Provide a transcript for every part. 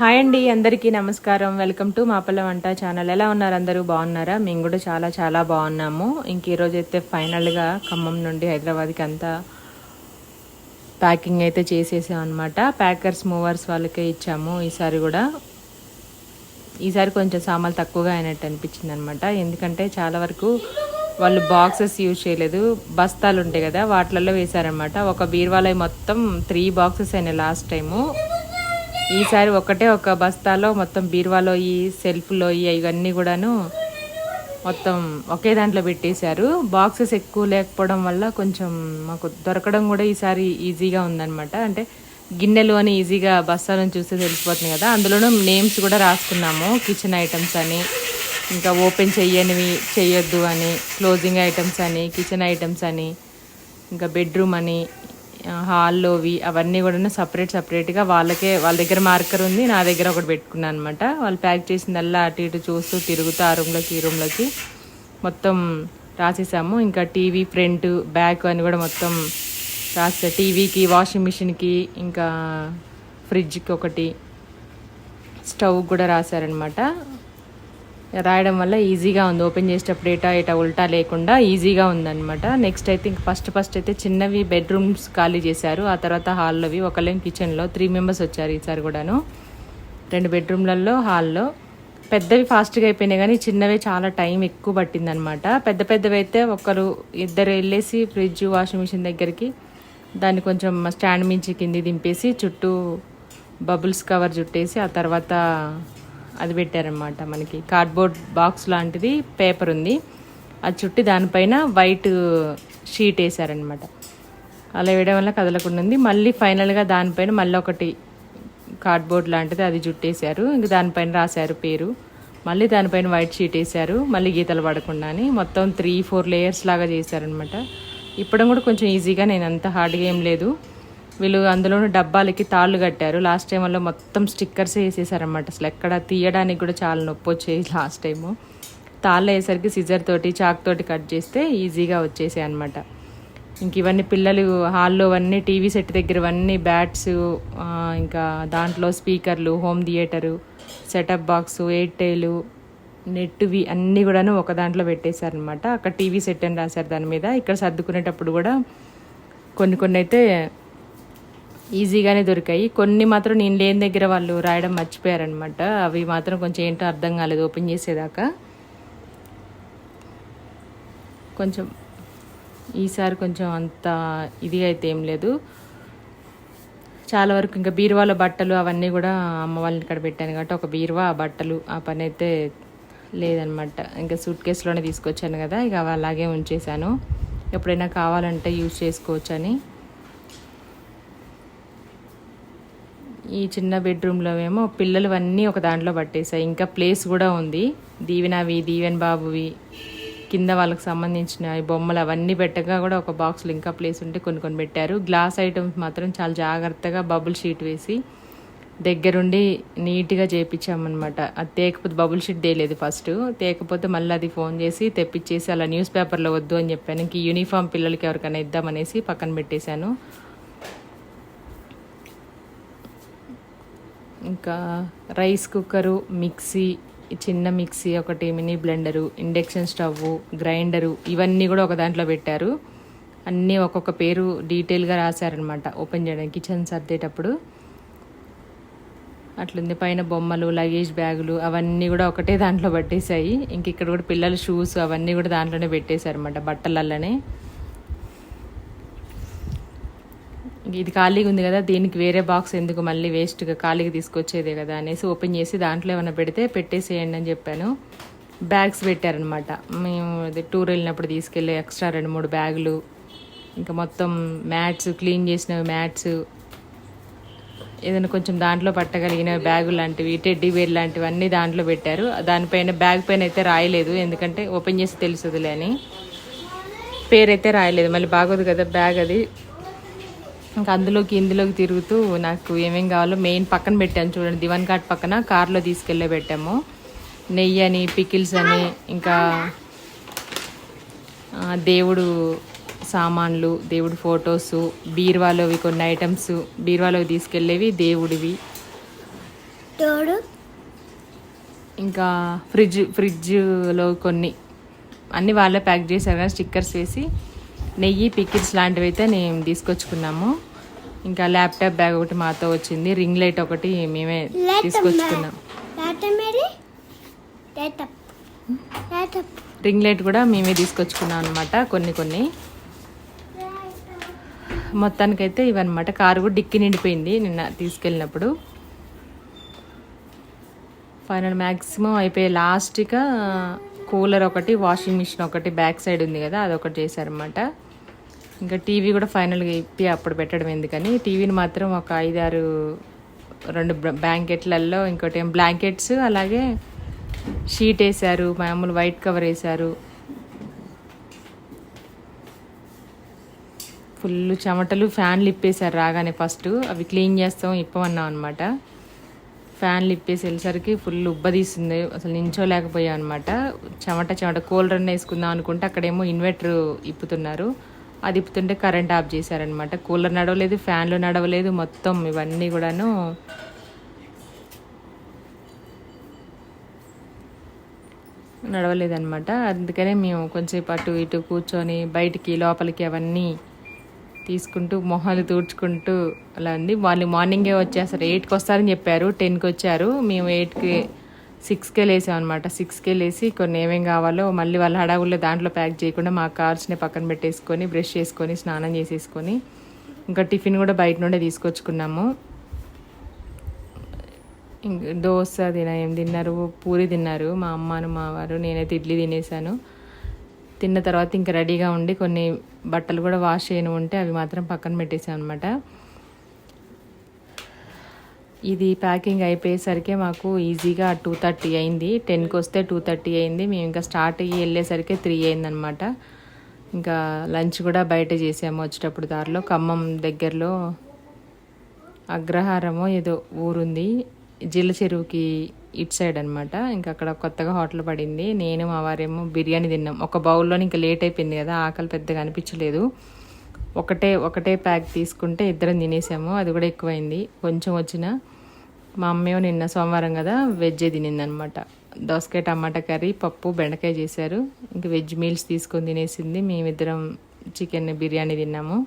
Hi అండి అందరికీ నమస్కారం. వెల్కమ్ టు మాపల్ల వంట ఛానల్. ఎలా ఉన్నారు అందరూ? బాగున్నారా? మేము కూడా చాలా చాలా బాగున్నాము. ఇంక ఈరోజు అయితే ఫైనల్గా ఖమ్మం నుండి హైదరాబాద్కి అంతా ప్యాకింగ్ అయితే చేసేసాం అనమాట ప్యాకర్స్ మూవర్స్ వాళ్ళకే ఇచ్చాము. ఈసారి కూడా ఈసారి కొంచెం సామాన్లు తక్కువగా అయినట్టు అనిపించింది అనమాట ఎందుకంటే చాలా వరకు వాళ్ళు బాక్సెస్ యూజ్ చేయలేదు. బస్తాలు ఉంటాయి కదా వాటిలలో వేశారనమాట ఒక బీర్వాలయ మొత్తం త్రీ బాక్సెస్ అయినాయి లాస్ట్ టైము ఈసారి ఒకటే ఒక బస్తాలో మొత్తం బీరువాలో ఈ సెల్ఫ్లో ఇవన్నీ కూడాను మొత్తం ఒకే దాంట్లో పెట్టేశారు. బాక్సెస్ ఎక్కువ లేకపోవడం వల్ల కొంచెం మాకు దొరకడం కూడా ఈసారి ఈజీగా ఉందన్నమాట. అంటే గిన్నెలు అని ఈజీగా బస్తాలను చూస్తే తెలిసిపోతుంది కదా. అందులోనూ నేమ్స్ కూడా రాసుకున్నాము. కిచెన్ ఐటమ్స్ అని ఇంకా ఓపెన్ చేయనివి చేయొద్దు అని క్లోజింగ్ ఐటమ్స్ అని కిచెన్ ఐటమ్స్ అని ఇంకా బెడ్రూమ్ అని హాల్లోవి అవన్నీ కూడా సపరేట్ సపరేట్గా వాళ్ళకే వాళ్ళ దగ్గర మార్కర్ ఉంది నా దగ్గర ఒకటి పెట్టుకున్నాను అనమాట వాళ్ళు ప్యాక్ చేసిందల్లా అటు ఇటు చూస్తూ తిరుగుతూ ఆ రూమ్లోకి ఈ రూమ్లోకి మొత్తం రాసేసాము. ఇంకా టీవీ ఫ్రంట్ బ్యాక్ అని కూడా మొత్తం రాసా టీవీకి వాషింగ్ మిషన్కి ఇంకా ఫ్రిడ్జ్కి ఒకటి స్టవ్ కూడా రాశారనమాట రాయడం వల్ల ఈజీగా ఉంది. ఓపెన్ చేసేటప్పుడు ఏటా ఏటా ఉల్టా లేకుండా ఈజీగా ఉందన్నమాట. నెక్స్ట్ అయితే ఇంక ఫస్ట్ ఫస్ట్ అయితే చిన్నవి బెడ్రూమ్స్ ఖాళీ చేశారు. ఆ తర్వాత హాల్లోవి ఒకళ్ళేం కిచెన్లో త్రీ మెంబర్స్ వచ్చారు ఈసారి కూడాను. రెండు బెడ్రూమ్లలో హాల్లో. పెద్దవి ఫాస్ట్గా అయిపోయినాయి కానీ చిన్నవి చాలా టైం ఎక్కువ పట్టిందనమాట పెద్ద పెద్దవి అయితే ఒకరు ఇద్దరు వెళ్ళేసి ఫ్రిడ్జ్ వాషింగ్ మిషన్ దగ్గరికి దాన్ని కొంచెం స్టాండ్ మించి కింది దింపేసి చుట్టూ బబుల్స్ కవర్ చుట్టేసి ఆ తర్వాత అది పెట్టారనమాట మనకి. కార్డ్బోర్డ్ బాక్స్ లాంటిది పేపర్ ఉంది. అది చుట్టి దానిపైన వైట్ షీట్ వేసారనమాట అలా వేయడం వల్ల కదలకుండా ఉంది. మళ్ళీ ఫైనల్గా దానిపైన మళ్ళీ ఒకటి కార్డ్బోర్డ్ లాంటిది అది జుట్టేశారు. ఇంక దానిపైన రాశారు పేరు. మళ్ళీ దానిపైన వైట్ షీట్ వేశారు. మళ్ళీ గీతలు పడకుండా అని. మొత్తం త్రీ ఫోర్ లేయర్స్ లాగా చేశారనమాట ఇప్పడం కూడా కొంచెం ఈజీగా నేను అంత హార్డ్గా ఏం లేదు. వీళ్ళు అందులోనూ డబ్బాలకి తాళ్ళు కట్టారు. లాస్ట్ టైం వల్ల మొత్తం స్టిక్కర్స్ వేసేసారనమాట అసలు ఎక్కడ తీయడానికి కూడా చాలా నొప్పి వచ్చేది లాస్ట్ టైము. తాళ్ళు వేసరికి సిజర్ తోటి చాక్ తోటి కట్ చేస్తే ఈజీగా వచ్చేసాయి అనమాట ఇంక ఇవన్నీ పిల్లలు హాల్లో అవన్నీ టీవీ సెట్ దగ్గర అన్నీ బ్యాట్స్ ఇంకా దాంట్లో స్పీకర్లు home theatre setup box Airtel నెట్వి అన్నీ కూడాను ఒక దాంట్లో పెట్టేశారనమాట అక్కడ టీవీ సెట్ అని రాశారు దాని మీద. ఇక్కడ సర్దుకునేటప్పుడు కూడా కొన్ని కొన్ని అయితే ఈజీగానే దొరికాయి. కొన్ని మాత్రం నేను లేని దగ్గర వాళ్ళు రాయడం మర్చిపోయారనమాట అవి మాత్రం కొంచెం ఏంటో అర్థం కాలేదు ఓపెన్ చేసేదాకా. కొంచెం ఈసారి కొంచెం అంత ఇదిగా అయితే ఏం లేదు. చాలా వరకు ఇంకా బీరువాలో బట్టలు అవన్నీ కూడా అమ్మ వాళ్ళని ఇక్కడ పెట్టాను కాబట్టి ఒక బీరువా బట్టలు ఆ పని అయితే లేదనమాట ఇంకా సూట్ కేసులోనే తీసుకొచ్చాను కదా ఇక అలాగే ఉంచేసాను ఎప్పుడైనా కావాలంటే యూజ్ చేసుకోవచ్చు అని ఈ చిన్న బెడ్రూమ్లో ఏమో పిల్లలు అన్నీ ఒక దాంట్లో పట్టేశాయి. ఇంకా ప్లేస్ కూడా ఉంది. దీవెనవి దీవెన్ బాబువి కింద వాళ్ళకి సంబంధించిన బొమ్మలు అవన్నీ పెట్టగా కూడా ఒక బాక్స్లో ఇంకా ప్లేస్ ఉంటే కొన్ని కొన్ని పెట్టారు. గ్లాస్ ఐటమ్స్ మాత్రం చాలా జాగ్రత్తగా బబుల్ షీట్ వేసి దగ్గరుండి నీట్గా చేయించామన్నమాట అది తేకపోతే బబుల్ షీట్ తేలేదు ఫస్ట్ తేకపోతే మళ్ళీ అది ఫోన్ చేసి తెప్పించేసి అలా న్యూస్ పేపర్లో వద్దు అని చెప్పాను. ఇంక యూనిఫామ్ పిల్లలకి ఎవరికైనా ఇద్దామనేసి పక్కన పెట్టేశాను. ఇంకా రైస్ కుక్కరు మిక్సీ చిన్న మిక్సీ ఒకటి mini blender induction stove grinder ఇవన్నీ కూడా ఒక దాంట్లో పెట్టారు. అన్నీ ఒక్కొక్క పేరు డీటెయిల్గా రాశారనమాట ఓపెన్ చేయడానికి కిచెన్ సర్దేటప్పుడు. అట్లుంది. పైన బొమ్మలు లగేజ్ బ్యాగులు అవన్నీ కూడా ఒకటే దాంట్లో పట్టేశాయి. ఇంక ఇక్కడ కూడా పిల్లల షూస్ అవన్నీ కూడా దాంట్లోనే పెట్టేశారనమాట బట్టలల్లనే. ఇది ఖాళీగా ఉంది కదా దీనికి వేరే బాక్స్ ఎందుకు మళ్ళీ వేస్ట్గా ఖాళీగా తీసుకొచ్చేదే కదా అనేసి ఓపెన్ చేసి దాంట్లో ఏమైనా పెడితే పెట్టేసేయండి అని చెప్పాను. బ్యాగ్స్ పెట్టారనమాట మేము అది టూర్ వెళ్ళినప్పుడు తీసుకెళ్ళే ఎక్స్ట్రా రెండు మూడు బ్యాగులు ఇంకా మొత్తం మ్యాట్స్ క్లీన్ చేసిన మ్యాట్స్ ఏదైనా కొంచెం దాంట్లో పట్టగలిగిన బ్యాగు లాంటివి టెడ్డీ వేర్ లాంటివి అన్నీ దాంట్లో పెట్టారు. దానిపైన బ్యాగ్ పైన అయితే రాయలేదు ఎందుకంటే ఓపెన్ చేసి తెలుసుదిలే అని. పేరైతే రాయలేదు మళ్ళీ బాగోదు కదా బ్యాగ్ అది. ఇంకా అందులోకి ఇందులోకి తిరుగుతూ నాకు ఏమేం కావాలో మెయిన్ పక్కన పెట్టాను చూడండి. దివాన్ కాట్ పక్కన కార్లో తీసుకెళ్ళే పెట్టాము. నెయ్యి అని పికిల్స్ అని ఇంకా దేవుడు సామాన్లు దేవుడి ఫొటోస్ బీరువాలోవి కొన్ని ఐటమ్స్ బీరువాలోవి తీసుకెళ్ళేవి దేవుడివి. ఇంకా ఫ్రిడ్జ్ ఫ్రిడ్జ్లో కొన్ని అన్ని వాళ్ళే ప్యాక్ చేశారు కానీ స్టిక్కర్స్ వేసి నెయ్యి పికిల్స్ లాంటివి అయితే నేను తీసుకొచ్చుకున్నాము. ఇంకా ల్యాప్టాప్ బ్యాగ్ ఒకటి మాతో వచ్చింది. రింగ్ లైట్ ఒకటి మేమే తీసుకొచ్చుకున్నాం. రింగ్ లైట్ కూడా మేమే తీసుకొచ్చుకున్నాం అనమాట కొన్ని కొన్ని. మొత్తానికైతే ఇవన్నమాట. కారు కూడా డిక్కి నిండిపోయింది నిన్న తీసుకెళ్ళినప్పుడు. ఫైనల్ మ్యాక్సిమం అయిపోయి లాస్ట్గా కూలర్ ఒకటి వాషింగ్ మిషన్ ఒకటి బ్యాక్ సైడ్ ఉంది కదా అదొకటి చేశారనమాట ఇంకా టీవీ కూడా ఫైనల్గా ఇప్పి అప్పుడు పెట్టడం ఎందుకని టీవీని మాత్రం ఒక ఐదారు రెండు బ్లాంకెట్లలో ఇంకోటి ఏం బ్లాంకెట్స్ అలాగే షీట్ వేశారు మామూలు వైట్ కవర్ వేశారు. ఫుల్ చెమటలు ఫ్యాన్లు ఇప్పేశారు రాగానే ఫస్ట్. అవి క్లీన్ చేస్తాం ఇప్పమన్నాం అనమాట ఫ్యాన్లు ఇప్పేసి వెళ్ళేసరికి ఫుల్ ఉబ్బదీస్తుంది అసలు నించోలేకపోయాం అనమాట చెమట చెమట కూలర్ రన్ వేసుకుందాం అనుకుంటే అక్కడేమో ఇన్వర్టర్ ఇప్పుతున్నారు. అది ఇప్పుతుంటే కరెంట్ ఆఫ్ చేశారనమాట కూలర్ నడవలేదు ఫ్యాన్లు నడవలేదు మొత్తం ఇవన్నీ కూడాను నడవలేదనమాట అందుకనే మేము కొంచెంసేపు అటు ఇటు కూర్చొని బయటికి లోపలికి అవన్నీ తీసుకుంటూ మొహాలు తూడ్చుకుంటూ అలా ఉంది. వాళ్ళు మార్నింగే వచ్చేస్తారు ఎయిట్కి వస్తారని చెప్పారు టెన్కి వచ్చారు. మేము ఎయిట్కి సిక్స్కే లేసాం అనమాట సిక్స్కే లేసి కొన్ని ఏమేం కావాలో మళ్ళీ వాళ్ళ హడావుల్లో దాంట్లో ప్యాక్ చేయకుండా మా కార్స్ని పక్కన పెట్టేసుకొని బ్రష్ చేసుకొని స్నానం చేసేసుకొని ఇంకా టిఫిన్ కూడా బయట నుండే తీసుకొచ్చుకున్నాము. ఇంకా దోశ తిన ఏం తిన్నారు? పూరి తిన్నారు. మా అమ్మను మా వారు నేనైతే ఇడ్లీ తినేసాను. తిన్న తర్వాత ఇంకా రెడీగా ఉండి కొన్ని బట్టలు కూడా వాష్ చేయను ఉంటే అవి మాత్రం పక్కన పెట్టేసాను అనమాట ఇది ప్యాకింగ్ అయిపోయేసరికి మాకు ఈజీగా టూ థర్టీ అయింది. టెన్కి వస్తే టూ థర్టీ అయింది. మేము ఇంకా స్టార్ట్ అయ్యి వెళ్ళేసరికి త్రీ అయిందనమాట ఇంకా లంచ్ కూడా బయట చేసాము వచ్చేటప్పుడు దారిలో. ఖమ్మం దగ్గరలో అగ్రహారమో ఏదో ఊరుంది. జిల్ల చెరువుకి ఇటు సైడ్ అనమాట ఇంకా అక్కడ కొత్తగా హోటల్ పడింది. నేను మా వారేమో బిర్యానీ తిన్నాం. ఒక బౌల్లోనే ఇంకా లేట్ అయిపోయింది కదా ఆకలి పెద్దగా అనిపించలేదు. ఒకటే ఒకటే ప్యాక్ తీసుకుంటే ఇద్దరం తినేసాము. అది కూడా ఎక్కువైంది. కొంచెం వచ్చిన మా అమ్మే నిన్న సోమవారం కదా వెజ్జే తినిందనమాట. దోసకాయ టమాటా కర్రీ పప్పు బెండకాయ చేశారు. ఇంక వెజ్ మీల్స్ తీసుకొని తినేసింది. మేమిద్దరం చికెన్ బిర్యానీ తిన్నాము.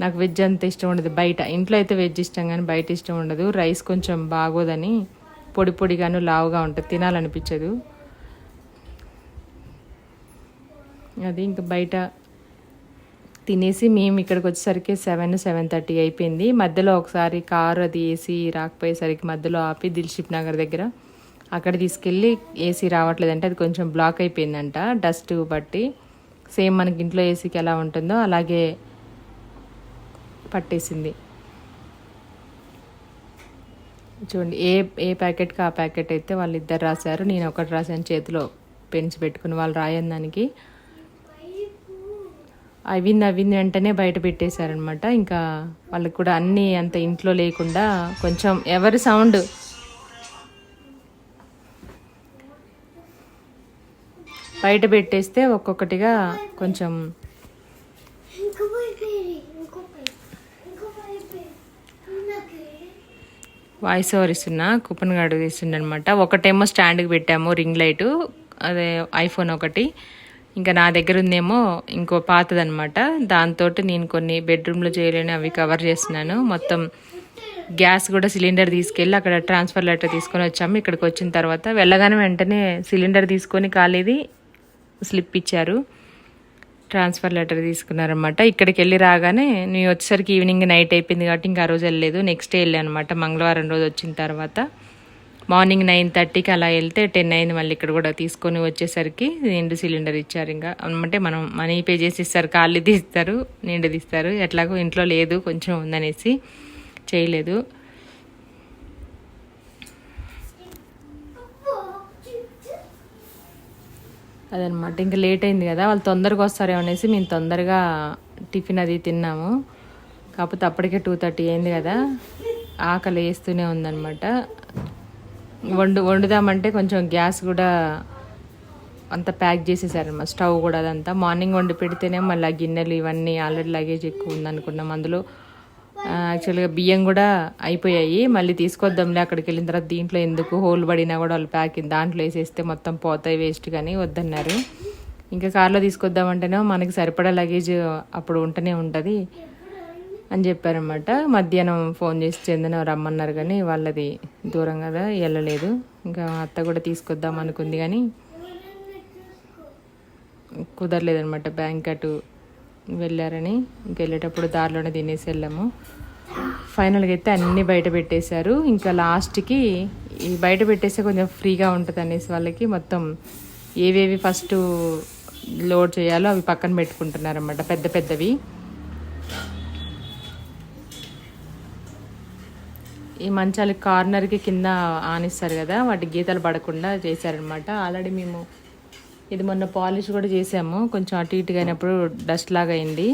నాకు వెజ్ అంత ఇష్టం ఉండదు. బయట ఇంట్లో అయితే వెజ్ ఇష్టం కానీ బయట ఇష్టం ఉండదు. రైస్ కొంచెం బాగోదని పొడి పొడిగాను లావుగా ఉంటుంది. తినాలనిపించదు. అది ఇంకా బయట తినేసి మేము ఇక్కడికి వచ్చేసరికి సెవెన్ సెవెన్ థర్టీ అయిపోయింది. మధ్యలో ఒకసారి కారు అది ఏసీ రాకపోయేసరికి మధ్యలో ఆపి దిల్షిప్ నగర్ దగ్గర అక్కడ తీసుకెళ్ళి ఏసీ రావట్లేదంటే అది కొంచెం బ్లాక్ అయిపోయిందంట డస్ట్ బట్టి. సేమ్ మనకి ఇంట్లో ఏసీకి ఎలా ఉంటుందో అలాగే పట్టేసింది. చూడండి ఏ ఏ ప్యాకెట్కి ఆ ప్యాకెట్ అయితే వాళ్ళు ఇద్దరు రాశారు నేను ఒకటి రాశాను చేతిలో పెన్స్ పెట్టుకుని వాళ్ళు రాయని దానికి అవి అవి వెంటనే బయట పెట్టేశారనమాట ఇంకా వాళ్ళకి కూడా అన్నీ అంత ఇంట్లో లేకుండా కొంచెం ఎవరి సౌండ్? బయట పెట్టేస్తే ఒక్కొక్కటిగా కొంచెం వాయిస్ ఓవర్ ఇస్తున్నా కూపన్ కార్డు ఇస్తుండ అనమాట ఒకటేమో స్టాండ్కి పెట్టాము రింగ్ లైటు అదే ఐఫోన్ ఒకటి. ఇంకా నా దగ్గర ఉందేమో ఇంకో పాతదనమాట దాంతో నేను కొన్ని బెడ్రూమ్లో చేయలేని అవి కవర్ చేస్తున్నాను. మొత్తం గ్యాస్ కూడా సిలిండర్ తీసుకెళ్ళి అక్కడ ట్రాన్స్ఫర్ లెటర్ తీసుకొని వచ్చాము. ఇక్కడికి వచ్చిన తర్వాత వెళ్ళగానే వెంటనే సిలిండర్ తీసుకొని కాలేది స్లిప్ ఇచ్చారు. ట్రాన్స్ఫర్ లెటర్ తీసుకున్నారనమాట ఇక్కడికి వెళ్ళి రాగానే నేను వచ్చేసరికి ఈవినింగ్ నైట్ అయిపోయింది కాబట్టి ఇంకా ఆ రోజు వెళ్ళలేదు. నెక్స్ట్ డే వెళ్ళాను అనమాట మంగళవారం రోజు వచ్చిన తర్వాత. మార్నింగ్ నైన్ థర్టీకి అలా వెళ్తే టెన్ అయింది మళ్ళీ ఇక్కడ కూడా తీసుకొని వచ్చేసరికి నిండు సిలిండర్ ఇచ్చారు ఇంకా. అంటే మనం మనీ పే చేసి ఇస్తారు ఖాళీ తీస్తారు నిండు తీస్తారు. ఎట్లాగో ఇంట్లో లేదు కొంచెం ఉందనేసి చేయలేదు. అదనమాట ఇంకా లేట్ అయింది కదా వాళ్ళు తొందరగా వస్తారేమో అనేసి మేము తొందరగా టిఫిన్ అది తిన్నాము. కాకపోతే అప్పటికే టూ థర్టీ అయింది కదా ఆకలి వేస్తూనే ఉందన్నమాట. వండు వండుదామంటే కొంచెం గ్యాస్ కూడా అంతా ప్యాక్ చేసేసారనమాట స్టవ్ కూడా అదంతా. మార్నింగ్ వండి పెడితేనే మళ్ళీ గిన్నెలు ఇవన్నీ ఆల్రెడీ లగేజ్ ఎక్కువ ఉందనుకున్నాం. అందులో యాక్చువల్గా బియ్యం కూడా అయిపోయాయి. మళ్ళీ తీసుకొద్దాంలే అక్కడికి వెళ్ళిన తర్వాత దీంట్లో ఎందుకు హోల్ పడినా కూడా వాళ్ళు ప్యాకింగ్ దాంట్లో వేసేస్తే మొత్తం పోతాయి వేస్ట్ కానీ వద్దన్నారు. ఇంకా కార్లో తీసుకొద్దామంటేనే మనకి సరిపడా లగేజ్ అప్పుడు ఉంటూనే ఉంటుంది. అని చెప్పారనమాట మధ్యాహ్నం ఫోన్ చేసి చెందిన రమ్మన్నారు కానీ వాళ్ళది దూరం కదా వెళ్ళలేదు. ఇంకా అత్త కూడా తీసుకొద్దాం అనుకుంది కానీ కుదరలేదనమాట బ్యాంక్ అటు వెళ్ళారని. ఇంక వెళ్ళేటప్పుడు దారిలోనే తినేసి వెళ్ళాము. ఫైనల్గా అయితే అన్నీ బయట పెట్టేశారు. ఇంకా లాస్ట్కి ఈ బయట పెట్టేస్తే కొంచెం ఫ్రీగా ఉంటుంది అనేసి వాళ్ళకి మొత్తం ఏవేవి ఫస్ట్ లోడ్ చేయాలో అవి పక్కన పెట్టుకుంటున్నారన్నమాట. పెద్ద పెద్దవి. ఈ మంచాలు కార్నర్కి కింద ఆనిస్తారు కదా వాటి గీతలు పడకుండా చేశారనమాట. ఆల్రెడీ మేము ఇది మొన్న పాలిష్ కూడా చేసాము. కొంచెం అటు ఇటుగా అయినప్పుడు డస్ట్ లాగా అయింది.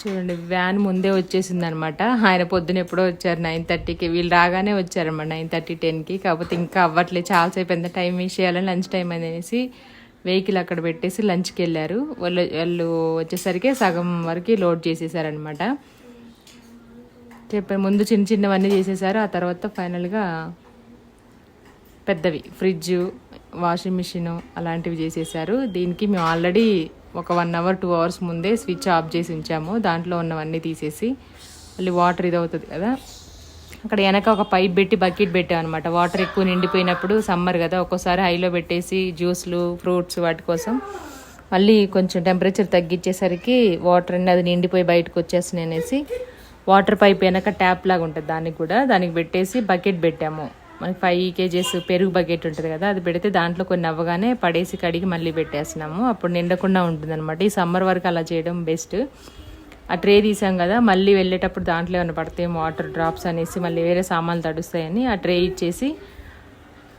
చూడండి వ్యాన్ ముందే వచ్చేసింది అనమాట ఆయన పొద్దున ఎప్పుడో వచ్చారు నైన్ థర్టీకి వీళ్ళు రాగానే వచ్చారన్నమాట నైన్ థర్టీ టెన్కి కాకపోతే ఇంకా అవ్వట్లేదు చాలాసేపు ఎంత టైం వేస్ట్ చేయాలని లంచ్ టైం అనేసి వెహికల్ అక్కడ పెట్టేసి లంచ్కి వెళ్ళారు. వాళ్ళు వాళ్ళు వచ్చేసరికి సగం వరకు లోడ్ చేసేసారనమాట. చెప్పాను ముందు చిన్న చిన్నవన్నీ చేసేసారు. ఆ తర్వాత ఫైనల్గా పెద్దవి. ఫ్రిడ్జ్ వాషింగ్ మిషను అలాంటివి చేసేసారు. దీనికి మేము ఆల్రెడీ ఒక వన్ అవర్ టూ అవర్స్ ముందే స్విచ్ ఆఫ్ చేసి ఉంచాము. దాంట్లో ఉన్నవన్నీ తీసేసి మళ్ళీ వాటర్ ఇది అవుతుంది కదా. అక్కడ వెనక ఒక పైప్ పెట్టి బకెట్ పెట్టామన్నమాట వాటర్ ఎక్కువ నిండిపోయినప్పుడు సమ్మర్ కదా ఒక్కోసారి హైలో పెట్టేసి జ్యూస్లు ఫ్రూట్స్ వాటి కోసం మళ్ళీ కొంచెం టెంపరేచర్ తగ్గించేసరికి వాటర్ అన్నీ అది నిండిపోయి బయటకు వచ్చేస్తున్నాయి అనేసి వాటర్ పైప్ వెనక ట్యాప్ లాగా ఉంటుంది దానికి కూడా. దానికి పెట్టేసి బకెట్ పెట్టాము. మనకి ఫైవ్ కేజెస్ పెరుగు బకెట్ ఉంటుంది కదా అది పెడితే దాంట్లో కొన్ని అవ్వగానే పడేసి కడిగి మళ్ళీ పెట్టేస్తున్నాము. అప్పుడు నిండకుండా ఉంటుంది అనమాట ఈ సమ్మర్ వరకు అలా చేయడం బెస్ట్ ఆ ట్రే తీసాం కదా మళ్ళీ వెళ్ళేటప్పుడు దాంట్లో ఏమైనా పడితే వాటర్ డ్రాప్స్ అనేసి మళ్ళీ వేరే సామాన్లు తడుస్తాయని ఆ ట్రే ఇచ్చేసి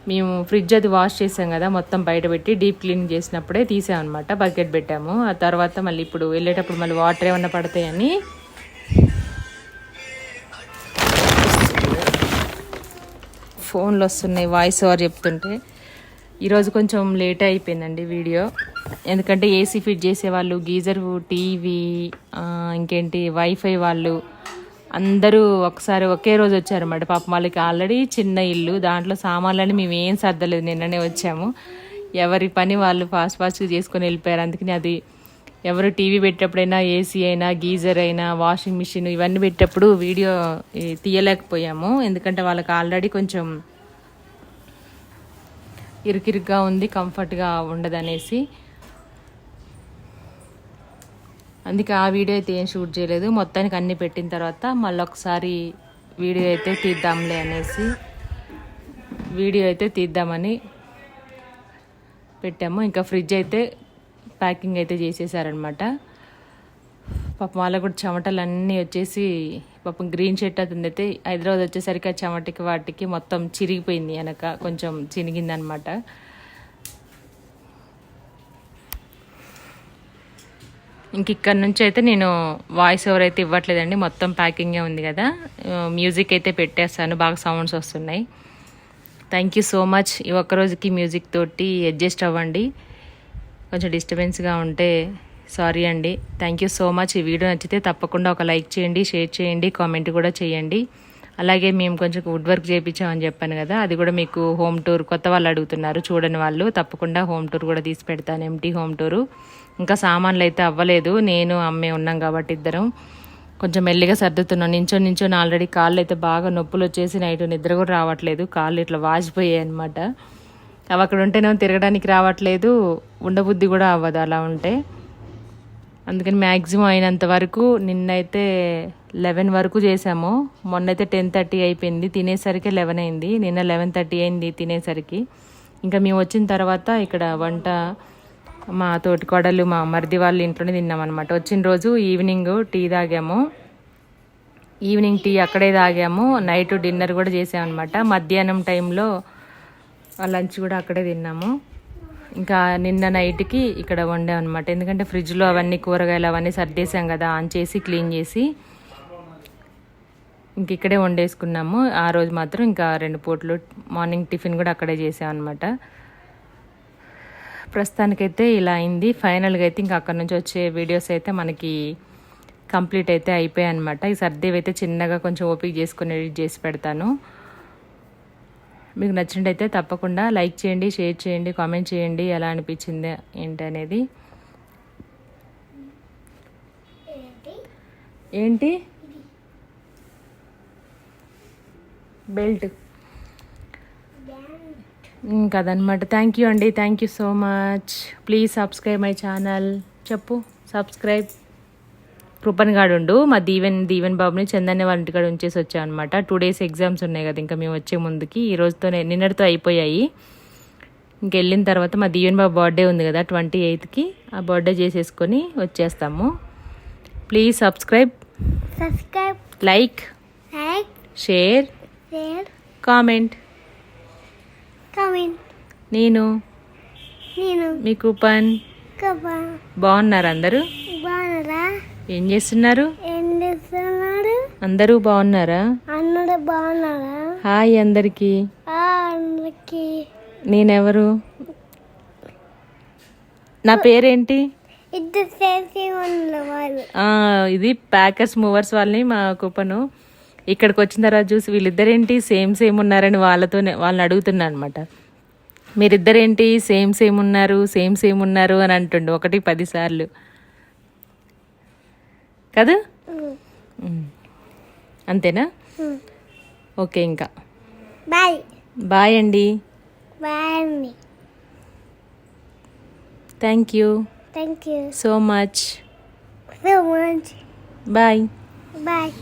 మేము ఫ్రిడ్జ్ అది వాష్ చేసాం కదా మొత్తం బయట పెట్టి డీప్ క్లీన్ చేసినప్పుడే తీసామన్నమాట బకెట్ పెట్టాము. ఆ తర్వాత మళ్ళీ ఇప్పుడు వెళ్ళేటప్పుడు మళ్ళీ వాటర్ ఏమైనా పడతాయని ఫోన్లు వస్తున్నాయి వాయిస్ ఓవర్ చెప్తుంటే. ఈరోజు కొంచెం లేట్ అయిపోయిందండి వీడియో. ఎందుకంటే ఏసీ ఫిట్ చేసేవాళ్ళు గీజర్ టీవీ ఇంకేంటి వైఫై వాళ్ళు అందరూ ఒకసారి ఒకే రోజు వచ్చారన్నమాట. పాపం వాళ్ళకి ఆల్రెడీ చిన్న ఇల్లు దాంట్లో సామాన్లని మేము ఏం సర్దలేదు నిన్ననే వచ్చాము. ఎవరి పని వాళ్ళు ఫాస్ట్ ఫాస్ట్గా చేసుకొని వెళ్ళిపోయారు. అందుకని అది ఎవరు టీవీ పెట్టేటప్పుడైనా ఏసీ అయినా గీజర్ అయినా వాషింగ్ మిషన్ ఇవన్నీ పెట్టేటప్పుడు వీడియో తీయలేకపోయాము. ఎందుకంటే వాళ్ళకి ఆల్రెడీ కొంచెం ఇరుకిరుగ్గా ఉంది కంఫర్ట్గా ఉండదనేసి. అందుకే ఆ వీడియో అయితే ఏం షూట్ చేయలేదు. మొత్తానికి అన్ని పెట్టిన తర్వాత మళ్ళీ ఒకసారి వీడియో అయితే తీద్దాంలే అనేసి వీడియో అయితే తీద్దామని పెట్టాము. ఇంకా ఫ్రిడ్జ్ అయితే ప్యాకింగ్ అయితే చేసేసారనమాట. పాపం వాళ్ళకు కూడా చెమటలు అన్నీ వచ్చేసి పాపం గ్రీన్ షర్ట్ అవుతుంది అయితే హైదరాబాద్ వచ్చేసరికి ఆ చెమటకి వాటికి మొత్తం చిరిగిపోయింది వెనక కొంచెం చినిగిందనమాట. ఇంక ఇక్కడ నుంచి అయితే నేను వాయిస్ ఓవర్ అయితే ఇవ్వట్లేదండి మొత్తం ప్యాకింగే ఉంది కదా. మ్యూజిక్ అయితే పెట్టేస్తాను బాగా సౌండ్స్ వస్తున్నాయి. థ్యాంక్ యూ సో మచ్ ఈ ఒక్క రోజుకి మ్యూజిక్ తోటి అడ్జస్ట్ అవ్వండి. కొంచెం డిస్టర్బెన్స్గా ఉంటే సారీ అండి. థ్యాంక్ యూ సో మచ్ ఈ వీడియో నచ్చితే తప్పకుండా ఒక లైక్ చేయండి షేర్ చేయండి కామెంట్ కూడా చేయండి. అలాగే మేము కొంచెం వుడ్ వర్క్ చేయించామని చెప్పాను కదా అది కూడా మీకు హోమ్ టూర్ కొత్త వాళ్ళు అడుగుతున్నారు చూడని వాళ్ళు. తప్పకుండా హోమ్ టూర్ కూడా తీసి పెడతాను ఎంటీ హోమ్ టూరు. ఇంకా సామాన్లు అయితే అవ్వలేదు నేను అమ్మే ఉన్నాం కాబట్టి ఇద్దరం. కొంచెం మెల్లిగా సర్దుతున్నాను నించొని నించొని ఆల్రెడీ కాళ్ళు అయితే బాగా నొప్పులు వచ్చేసి నైట్ నిద్ర కూడా రావట్లేదు కాళ్ళు ఇట్లా వాచిపోయాయి అనమాట అవి అక్కడ ఉంటేనేమో తిరగడానికి రావట్లేదు ఉండబుద్ధి కూడా అవ్వదు అలా ఉంటే. అందుకని మ్యాక్సిమం అయినంత వరకు నిన్నైతే లెవెన్ వరకు చేసాము మొన్నైతే టెన్ థర్టీ అయిపోయింది తినేసరికి లెవెన్ అయింది. నిన్న లెవెన్ థర్టీ అయింది తినేసరికి. ఇంకా మేము వచ్చిన తర్వాత ఇక్కడ వంట మా తోటి కోడలు మా మరిది వాళ్ళ ఇంట్లోనే తిన్నామన్నమాట వచ్చిన రోజు ఈవినింగ్ టీ తాగాము. ఈవినింగ్ టీ అక్కడే తాగాము. నైట్ డిన్నర్ కూడా చేసామన్నమాట. మధ్యాహ్నం టైంలో లంచ్ కూడా అక్కడే తిన్నాము. ఇంకా నిన్న నైట్కి ఇక్కడ వండాం అనమాట ఎందుకంటే ఫ్రిడ్జ్లో అవన్నీ కూరగాయలు అవన్నీ సర్దేశాం కదా ఆన్ చేసి క్లీన్ చేసి. ఇంక ఇక్కడే వండేసుకున్నాము. ఆ రోజు మాత్రం ఇంకా రెండు పూటలు మార్నింగ్ టిఫిన్ కూడా అక్కడే చేసామన్నమాట ప్రస్తుతానికైతే ఇలా అయింది. ఫైనల్గా అయితే ఇంకా అక్కడ నుంచి వచ్చే వీడియోస్ అయితే మనకి కంప్లీట్ అయితే అయిపోయాయి అనమాట ఈ సర్దేవి అయితే చిన్నగా కొంచెం ఓపిక చేసుకుని ఎడిట్ చేసి పెడతాను. మీకు నచ్చినట్టయితే తప్పకుండా లైక్ చేయండి షేర్ చేయండి కామెంట్ చేయండి. ఎలా అనిపించింది ఏంటి? అనేది ఏంటి? బెల్ట్. ఇంకా అదనమాట థ్యాంక్ యూ అండి. Thank you so much. Please subscribe my channel. చెప్పు. సబ్స్క్రైబ్. కృపన్ గాడు ఉండు మా దీవెన్ దీవెన్ బాబుని చందన్య వాళ్ళ ఇంటికాడ ఉంచేసి వచ్చాం అనమాట టూ డేస్ ఎగ్జామ్స్ ఉన్నాయి కదా ఇంకా మేము వచ్చే ముందుకి. ఈ రోజుతోనే నిన్నటితో అయిపోయాయి. ఇంకెళ్ళిన తర్వాత మా దీవెన్ బాబు బర్త్డే ఉంది కదా ట్వంటీ ఎయిత్కి ఆ బర్త్డే చేసేసుకొని వచ్చేస్తాము. Please subscribe subscribe like share comment comment నేను నేను మీ కూపన్. బాగున్నారు అందరూ? ఏం చేస్తున్నారు? అందరూ బాగున్నారా? అందరూ బాగున్నారా? హాయ్ అందరికీ. నేనెవరు? నా పేరేంటి? ఇది ప్యాకర్స్ మూవర్స్ వాళ్ళని మా కూపను. ఇక్కడికి వచ్చిన తర్వాత చూసి వీళ్ళిద్దరేంటి? సేమ్ సేమ్ ఉన్నారని వాళ్ళతోనే వాళ్ళని అడుగుతున్నా అనమాట మీరిద్దరేంటి? సేమ్ సేమ్ ఉన్నారు సేమ్ సేమ్ ఉన్నారు అని అంటుండు ఒకటి పది సార్లు. కదా. అంతేనా? ఓకే ఇంకా. బాయ్. బాయ్ అండి. బాయ్ అండి. Thank you. Thank you. So much. So much. Bye. Bye.